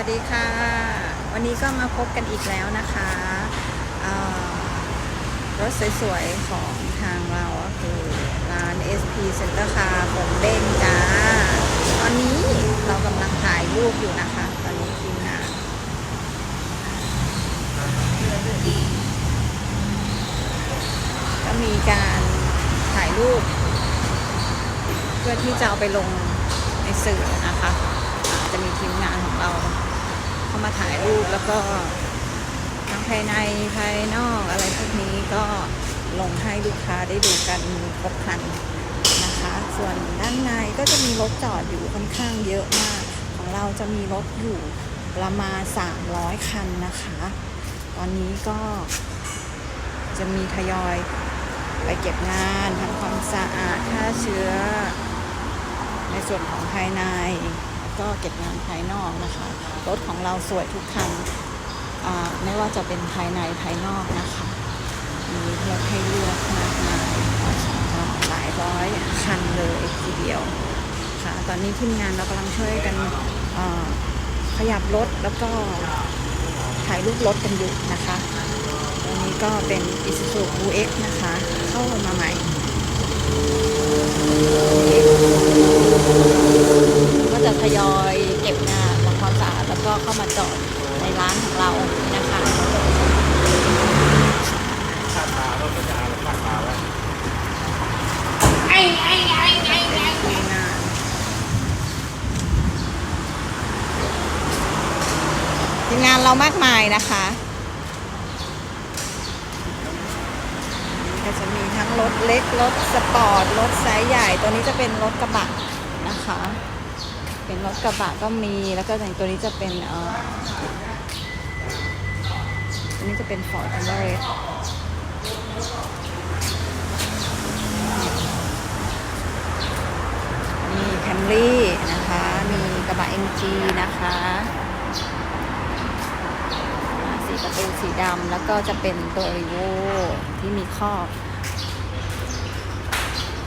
วัสดีค่ะ วันนี้ก็มาพบกันอีกแล้วนะคะรถสวยๆ ของทางเราก็คือร้าน SP Center Car ผมเด้งจ้า ตอนนี้เรากำลังถ่ายรูปอยู่นะคะ ตอนนี้ทีมงานก็มีการถ่ายรูป เพื่อที่จะเอาไปลงในสื่อนะคะจะมีทีมงานของเราามาถ่ายรูปแล้วก็ทั้งภายในภายนอกอะไรพวกนี้ก็ลงให้ลูกค้าได้ดูกันครบครันนะคะ ส่วนด้านในก็จะมีรถจอดอยู่ค่อนข้างเยอะมาก ของเราจะมีรถอยู่ประมาณ 300 คันนะคะ ตอนนี้ก็จะมีทยอยไปเก็บงานทำความสะอาดฆ่าเชื้อ ในส่วนของภายใน ก็เก็บงานภายนอกนะคะ รถของเราสวยทุกคันไม่ว่าจะเป็นภายในภายนอกนะคะมีเลือกให้เลือกมากมายหลายร้อยคันเลยทีเดียวค่ะ ตอนนี้ทีมงานเรากำลังช่วยกันขยับรถแล้วก็ถ่ายรูปรถกันอยู่นะคะตอนนี้ก็เป็น Isuzu UX นะคะ เข้ามาใหม่ เข้ามาจอดในร้านของเรานะคะคาดตารถประจาคาดตาไว้ทีมงานทีมงานเรามากมายนะคะ ก็จะมีทั้งรถเล็ก รถสปอร์ต รถไซส์ใหญ่ ตัวนี้จะเป็นรถกระบะนะคะ เป็นรถกระบะก็มี แล้วก็อย่างตัวนี้จะเป็นเออตัวนี้จะเป็น Ford Everest มีแคมรี่นะคะ มีกระบะ MG นะคะสีประตูสีดำแล้วก็จะเป็นตัวรีโวที่มีครอบ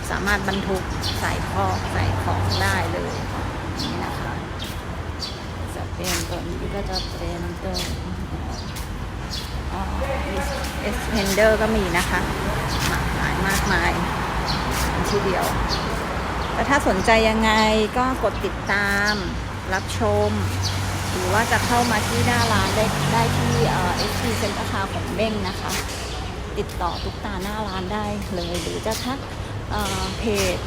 สามารถบรรทุกใส่ครอบใส่ของได้เลย นี่นะคะจะเป็นตัวนี้ก็จะเป็นตัวเอสเพนเดอร์ก็มีนะคะมากมายมากมายทีเดียว แต่ถ้าสนใจยังไงก็กดติดตาม รับชม หรือว่าจะเข้ามาที่หน้าร้านได้ได้ที่เอ่อ SP Center Car ของเบ้งนะคะ ติดต่อทุกตาหน้าร้านได้เลย หรือจะทักเเพจ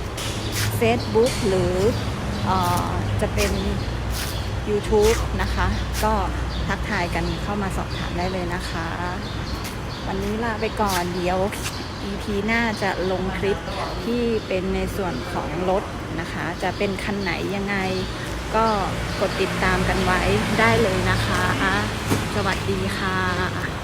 Facebook หรือ จะเป็น YouTube นะคะ ก็ทักทายกันเข้ามาสอบถามได้เลยนะคะ วันนี้ลาไปก่อนเดี๋ยว EP หน้าจะลงคลิปที่เป็นในส่วนของรถนะคะ จะเป็นคันไหนยังไง ก็กดติดตามกันไว้ได้เลยนะคะ สวัสดีค่ะ